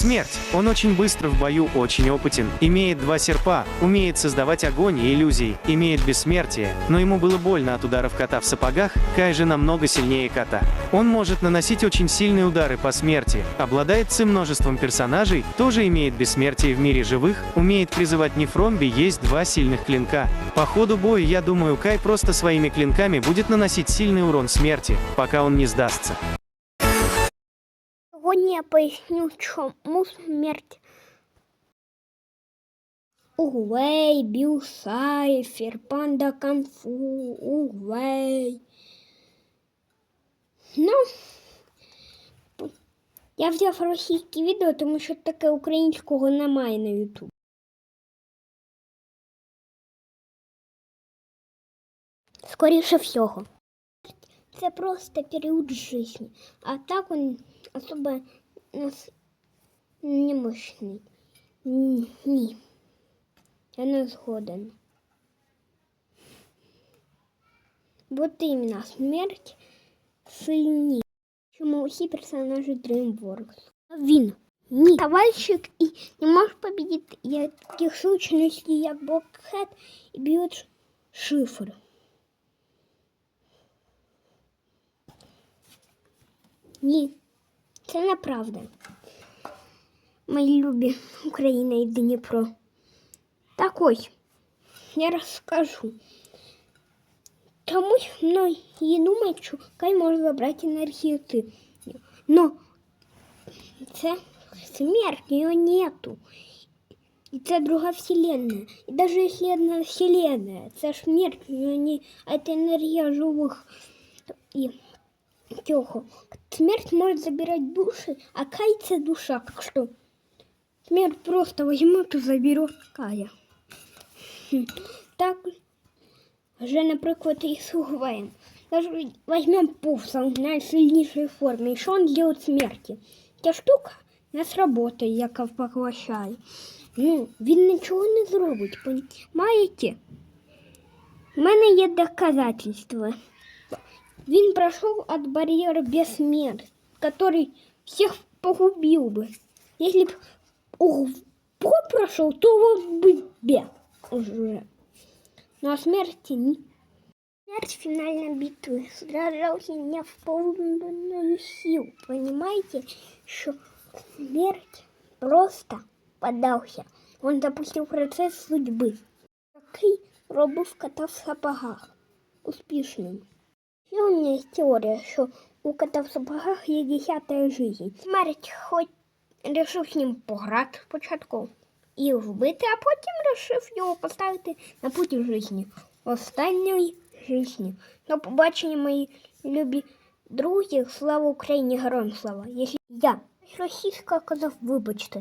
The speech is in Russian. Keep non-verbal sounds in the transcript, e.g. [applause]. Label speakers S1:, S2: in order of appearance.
S1: Смерть. Он очень быстро в бою, очень опытен, имеет два серпа, умеет создавать огонь и иллюзии, имеет бессмертие, но ему было больно от ударов кота в сапогах, Кай же намного сильнее кота. Он может наносить очень сильные удары по смерти, обладает ци множеством персонажей, тоже имеет бессмертие в мире живых, умеет призывать нефромби, есть два сильных клинка. По ходу боя, я думаю, Кай просто своими клинками будет наносить сильный урон смерти, пока он не сдастся.
S2: Сьогодні я поясню, чому смерть. Угвей, Біл Сайфер, Панда Канфу, Угвей. Ну, я взяв російське відео, тому що таке українського немає на YouTube. Скоріше всього. Це просто період життя. А так він особо нас не мощний. Ні. ні. Я не згоден. Вот іменно смерть сильні. Чому усі персонажі DreamWorks. А він ні. Ковальщик і не може победити я таких сущностей, як Блокхед і б'ють шифр. Ні, це неправда. Мої любі Україна і Дніпро. Так ось, я розкажу. Чомусь многие думають, що Кай може забрати енергію ти. Но це смерть, її нету. І це друга вселенная. І навіть якщо одна вселенная, це ж смерть, її не... а це енергія живих. І цього. Смерть может забирать души, а Кай це душа. Так что смерть просто возьмет и заберет Кая. Хм. [laughs] Так же, наприклад, і з Угвеєм. Даже возьмем Пувса в найсильнішій формі. І що він делает смерті? Ця штука не сработає, яка поглощає. Ну, він нічого не зробить, понимаєте? У мене є доказательства. Він пройшов от барьера бессмертия, который всех погубил бы. Если бы Угвой прошел, то вот бы бе уже. Но смерти не. Смерть финальной битвы сражался не в полную силу. Понимаете, что смерть просто поддался. Он запустил процесс судьбы. Такий робив кота в сапогах. Успішним. Ще у мене теорія, що у кота в сапогах є десята жизнь. Смерть хоч рішив з ним пограти спочатку і вбити, а потім рішив його поставити на путь житті. Останньої житті. До побачення, мої любі друзі. Слава Україні, героям слава. Якщо я російська казав, вибачте.